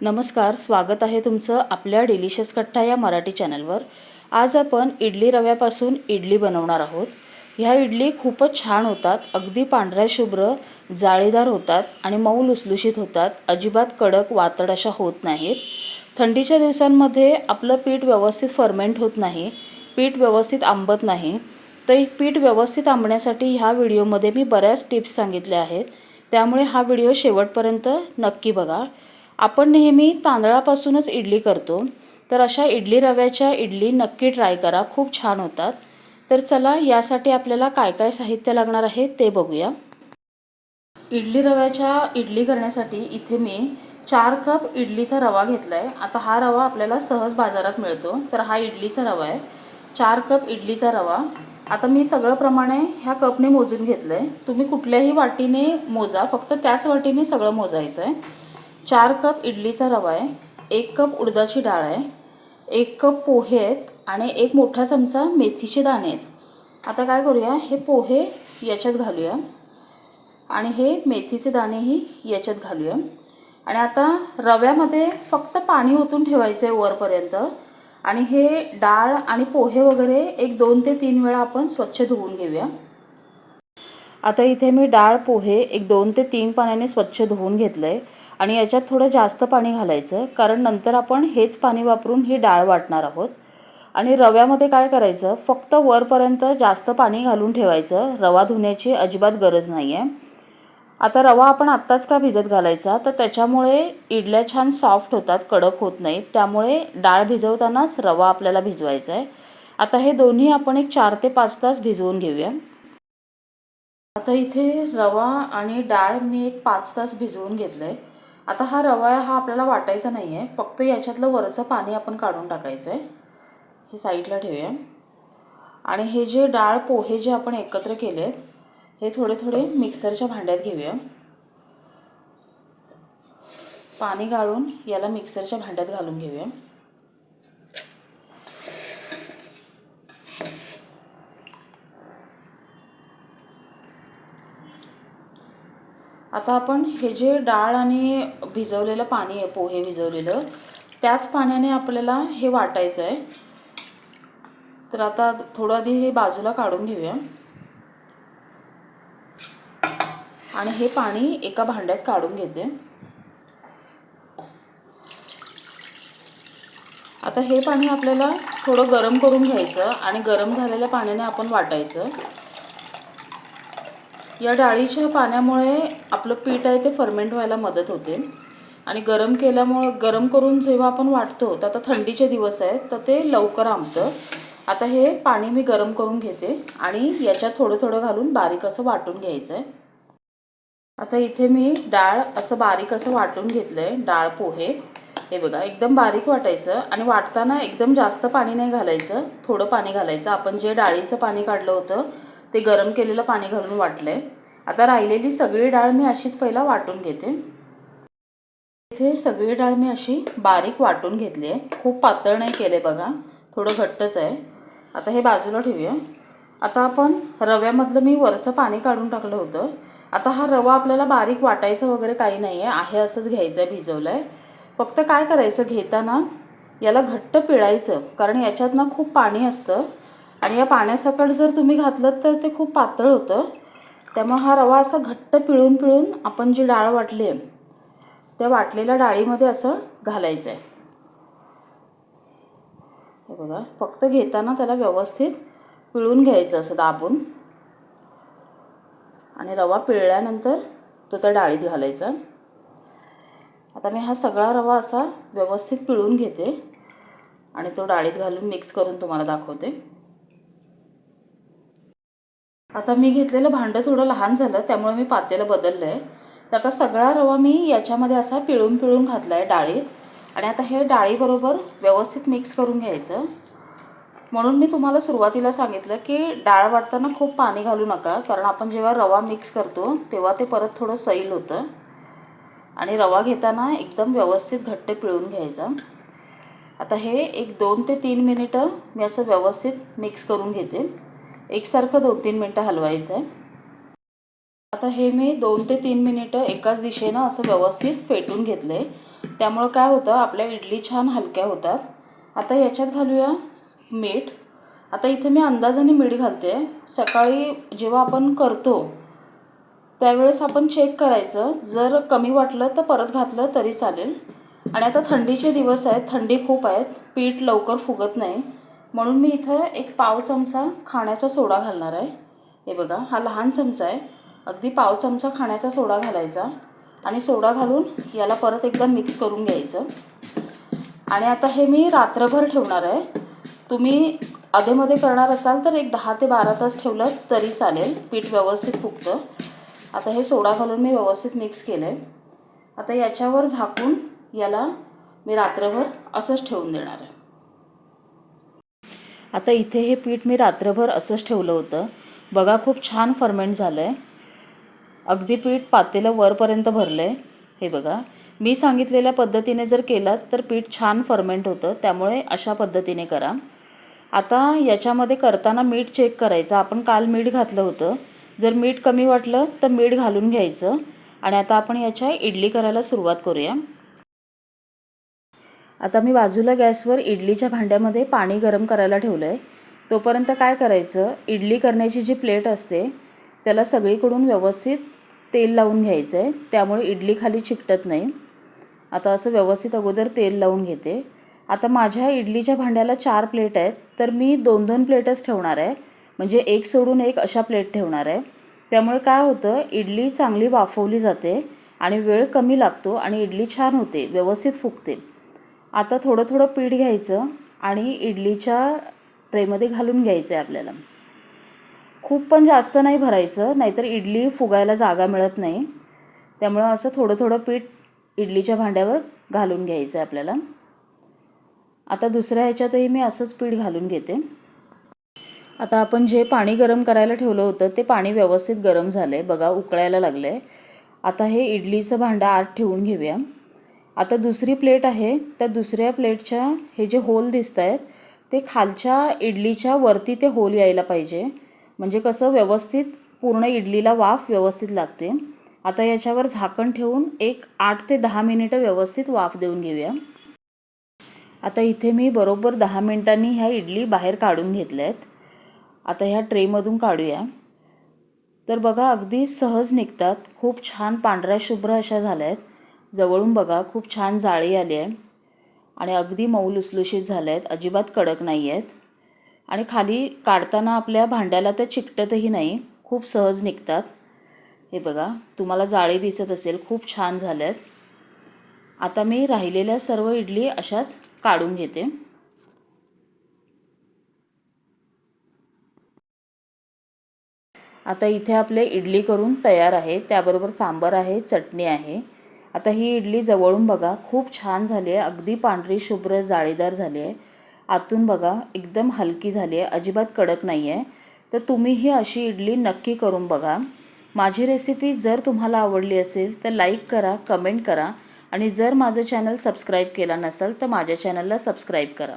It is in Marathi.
नमस्कार स्वागत आहे तुमचं आपल्या डिलिशियस कट्टा या मराठी चॅनलवर. आज आपण इडली रव्यापासून इडली बनवणार आहोत. ह्या इडली खूपच छान होतात अगदी पांढऱ्या शुभ्र जाळीदार होतात आणि मऊ लुसलुशीत होतात. अजिबात कडक वातड अशा होत नाहीत. थंडीच्या दिवसांमध्ये आपलं पीठ व्यवस्थित फर्मेंट होत नाही पीठ व्यवस्थित आंबत नाही. तर एक पीठ व्यवस्थित आंबण्यासाठी ह्या व्हिडिओमध्ये मी बऱ्याच टिप्स सांगितल्या आहेत. त्यामुळे हा व्हिडिओ शेवटपर्यंत नक्की बघा. आपण नेहमी तांदळापासूनच इडली करतो. तर अशा इडली रव्याच्या इडली नक्की ट्राय करा खूप छान होतात. तर चला यासाठी आपल्याला काय काय साहित्य लागणार आहे ते बघूया. इडली रव्याच्या इडली करण्यासाठी इथे मी चार कप इडलीचा रवा घेतला आहे आता हा रवा आपल्याला सहज बाजारात मिळतो. तर हा इडलीचा रवा आहे. चार कप इडलीचा रवा. आता मी सगळं प्रमाणे ह्या कपने मोजून घेतलं आहे तुम्ही कुठल्याही वाटीने मोजा फक्त त्याच वाटीने सगळं मोजायचं आहे चार कप इडलीचा रवा आहे एक कप उडदाची डाळ आहे एक कप पोहे आहेत आणि एक मोठा चमचा मेथीचे दाणे आहेत. आता काय करूया हे पोहे याच्यात घालूया आणि हे मेथीचे दाणेही याच्यात घालूया. आणि आता रव्यामध्ये फक्त पाणी ओतून ठेवायचं आहे वरपर्यंत आणि हे डाळ आणि पोहे वगैरे एक दोन ते तीन वेळा आपण स्वच्छ धुवून घेऊया. आता इथे मी डाळ पोहे एक दोन ते तीन पाण्याने स्वच्छ धुवून घेतलं आहे आणि याच्यात थोडं जास्त पाणी घालायचं कारण नंतर आपण हेच पाणी वापरून ही डाळ वाटणार आहोत. आणि रव्यामध्ये काय करायचं फक्त वरपर्यंत जास्त पाणी घालून ठेवायचं रवा धुण्याची अजिबात गरज नाही आहे आता रवा आपण आत्ताच का भिजत घालायचा तर त्याच्यामुळे इडल्या छान सॉफ्ट होतात कडक होत नाहीत त्यामुळे डाळ भिजवतानाच रवा आपल्याला भिजवायचा आहे आता हे दोन्ही आपण एक चार ते पाच तास भिजवून घेऊया. आता इथे रवा आणि डाळ मी एक पाच तास भिजवून घेतलं आहे आता हा रवा हा आपल्याला वाटायचा नाही आहे फक्त याच्यातलं वरचं पाणी आपण काढून टाकायचं आहे हे साईडला ठेवूया. आणि हे जे डाळ पोहे जे आपण एकत्र केले आहेत हे थोडे थोडे मिक्सरच्या भांड्यात घेऊया. पाणी गाळून याला मिक्सरच्या भांड्यात घालून घेऊया. आता आपण हे जे डाळ आणि भिजवलेलं पाणी आहे पोहे भिजवलेलं त्याच पाण्याने आपल्याला हे वाटायचं आहे. तर आता थोडं आधी हे बाजूला काढून घेऊया. आणि हे पाणी एका भांड्यात काढून घेते. आता हे पाणी आपल्याला थोडं गरम करून घ्यायचं आणि गरम झालेल्या पाण्याने आपण वाटायचं. या डाळीच्या पाण्यामुळे आपलं पीठ आहे ते फर्मेंट व्हायला मदत होते. आणि गरम केल्यामुळं गरम करून जेव्हा आपण वाटतो तर आता थंडीचे दिवस आहेत तर ते लवकर आंबतं आता हे पाणी मी गरम करून घेते आणि याच्यात थोडं थोडं घालून बारीक असं वाटून घ्यायचं आहे आता इथे मी डाळ असं बारीक असं वाटून घेतलं आहे डाळ पोहे. हे बघा एकदम बारीक वाटायचं आणि वाटताना एकदम जास्त पाणी नाही घालायचं थोडं पाणी घालायचं. आपण जे डाळीचं पाणी काढलं होतं ते गरम केलेलं पाणी घालून वाटलं आहे आता राहिलेली सगळी डाळ मी अशीच पहिला वाटून घेते. इथे सगळी डाळ मी अशी बारीक वाटून घेतली आहे. खूप पातळ नाही केले बघा. थोडं घट्टच आहे. आता हे बाजूला ठेवूया. आता आपण रव्यामधलं मी वरचं पाणी काढून टाकलं होतं. आता हा रवा आपल्याला बारीक वाटायचं वगैरे काही नाही आहे आहे असंच घ्यायचं आहे भिजवलं आहे फक्त काय करायचं? घेताना याला घट्ट पिळायचं. कारण याच्यात ना खूप पाणी असतं. आणि या पाण्यासकट जर तुम्ही घातलं तर ते खूप पातळ होतं. त्यामुळे हा रवा असा घट्ट पिळून पिळून आपण जी डाळ वाटली आहे त्या वाटलेल्या डाळीमध्ये असं घालायचं आहे. हे बघा फक्त घेताना त्याला व्यवस्थित पिळून घ्यायचं असं दाबून. आणि रवा पिळल्यानंतर तो त्या डाळीत घालायचा. आता मी हा सगळा रवा असा व्यवस्थित पिळून घेते. आणि तो डाळीत घालून मिक्स करून तुम्हाला दाखवते. आता मी घेतलेलं भांडं थोडं लहान झालं त्यामुळे मी पातेलं बदललं आहे तर आता सगळा रवा मी याच्यामध्ये असा पिळून पिळून घातला आहे डाळीत. आणि आता हे डाळीबरोबर व्यवस्थित मिक्स करून घ्यायचं. म्हणून मी तुम्हाला सुरुवातीला सांगितलं की डाळ वाटताना खूप पाणी घालू नका कारण आपण जेव्हा रवा मिक्स करतो तेव्हा ते परत थोडं सैल होतं. आणि रवा घेताना एकदम व्यवस्थित घट्ट पिळून घ्यायचा. आता हे एक दोन ते तीन मिनिटं मी असं व्यवस्थित मिक्स करून घेते. एकसारखं दोन तीन मिनटं हलवायचं आहे आता हे मी दोन ते तीन मिनिटं एकाच दिशेनं असं व्यवस्थित फेटून घेतलं आहे त्यामुळं काय होतं आपल्या इडली छान हलक्या होतात. आता याच्यात घालूया मीठ. आता इथे मी अंदाजाने मीठ घालते. सकाळी जेव्हा आपण करतो त्यावेळेस आपण चेक करायचं. जर कमी वाटलं तर परत घातलं तरी चालेल. आणि आता थंडीचे दिवस आहेत थंडी खूप आहेत. पीठ लवकर फुगत नाही. म्हणून मी इथं एक पाव चमचा खाण्याचा सोडा घालणार आहे. हे बघा हा लहान चमचा आहे. अगदी पाव चमचा खाण्याचा सोडा घालायचा आणि सोडा घालून याला परत एकदा मिक्स करून घ्यायचं. आणि आता हे मी रात्रभर ठेवणार आहे. तुम्ही अधेमध्ये करणार असाल तर एक दहा ते बारा तास ठेवलं तरी चालेल. पीठ व्यवस्थित फुगतं. आता हे सोडा घालून मी व्यवस्थित मिक्स केलं आहे आता याच्यावर झाकून याला मी रात्रभर असंच ठेवून देणार आहे. आता इथे हे पीठ मी रात्रभर असंच ठेवलं होतं. बघा खूप छान फर्मेंट झालं आहे अगदी पीठ पातेलं वरपर्यंत भरलं आहे हे बघा मी सांगितलेल्या पद्धतीने जर केलात तर पीठ छान फर्मेंट होतं. त्यामुळे अशा पद्धतीने करा. आता याच्यामध्ये करताना मीठ चेक करायचं. आपण काल मीठ घातलं होतं. जर मीठ कमी वाटलं तर मीठ घालून घ्यायचं. आणि आता आपण याच्या इडली करायला सुरुवात करूया. आता मी बाजूला गॅसवर इडलीच्या भांड्यामध्ये पाणी गरम करायला ठेवलं आहे तोपर्यंत काय करायचं? इडली करण्याची जी प्लेट असते त्याला सगळीकडून व्यवस्थित तेल लावून घ्यायचं आहे त्यामुळे इडली खाली चिकटत नाही. आता असं व्यवस्थित अगोदर तेल लावून घेते. आता माझ्या इडलीच्या भांड्याला चार प्लेट आहेत तर मी दोन दोन प्लेटच ठेवणार आहे. म्हणजे एक सोडून एक अशा प्लेट ठेवणार आहे. त्यामुळे काय होतं? इडली चांगली वाफवली जाते आणि वेळ कमी लागतो आणि इडली छान होते व्यवस्थित फुगते. आता थोडं थोडं पीठ घ्यायचं आणि इडलीच्या ट्रेमध्ये घालून घ्यायचं आहे आपल्याला. खूप पण जास्त नाही भरायचं नाहीतर इडली फुगायला जागा मिळत नाही. त्यामुळं असं थोडं थोडं पीठ इडलीच्या भांड्यावर घालून घ्यायचं आहे आपल्याला. आता दुसऱ्या ह्याच्यातही मी असंच पीठ घालून घेते. आता आपण जे पाणी गरम करायला ठेवलं होतं ते पाणी व्यवस्थित गरम झालं आहे बघा उकळायला लागलं आहे आता हे इडलीचं भांडं आत ठेवून घेऊया. आता दुसरी प्लेट आहे. त्या दुसऱ्या प्लेटच्या हे जे होल दिसत आहेत ते खालच्या इडलीच्या वरती ते होल यायला पाहिजे. म्हणजे कसं व्यवस्थित पूर्ण इडलीला वाफ व्यवस्थित लागते. आता याच्यावर झाकण ठेवून एक आठ ते दहा मिनिटं व्यवस्थित वाफ देऊन घेऊया. आता इथे मी बरोबर दहा मिनिटांनी ह्या इडली बाहेर काढून घेतल्या आहेत आता ह्या ट्रेमधून काढूया. तर बघा अगदी सहज निघतात. खूप छान पांढऱ्या शुभ्र अशा झाल्या आहेत जवळून बघा खूप छान जाळी आली आहे. आणि अगदी मऊ लुसलुशीत झाल्या आहेत अजिबात कडक नाही आहेत आणि खाली काढताना आपल्या भांड्याला त्या चिकटतही नाही. खूप सहज निघतात. हे बघा तुम्हाला जाळी दिसत असेल. खूप छान झाल्या आहेत आता मी राहिलेल्या सर्व इडली अशाच काढून घेते. आता इथे आपले इडली करून तयार आहे. त्याबरोबर सांबर आहे चटणी आहे. आता ही इडली जवळून बघा खूप छान झाली आहे. अगदी पांढरी शुभ्र जाळीदार झाली आहे. आतून बघा एकदम हलकी झाली आहे. अजिबात कडक नाही आहे तर तुम्हीही अशी इडली नक्की करून बघा. माझी रेसिपी जर तुम्हाला आवडली असेल तर लाईक करा कमेंट करा. आणि जर माझं चॅनल सबस्क्राईब केला नसेल तर माझ्या चॅनलला सबस्क्राईब करा.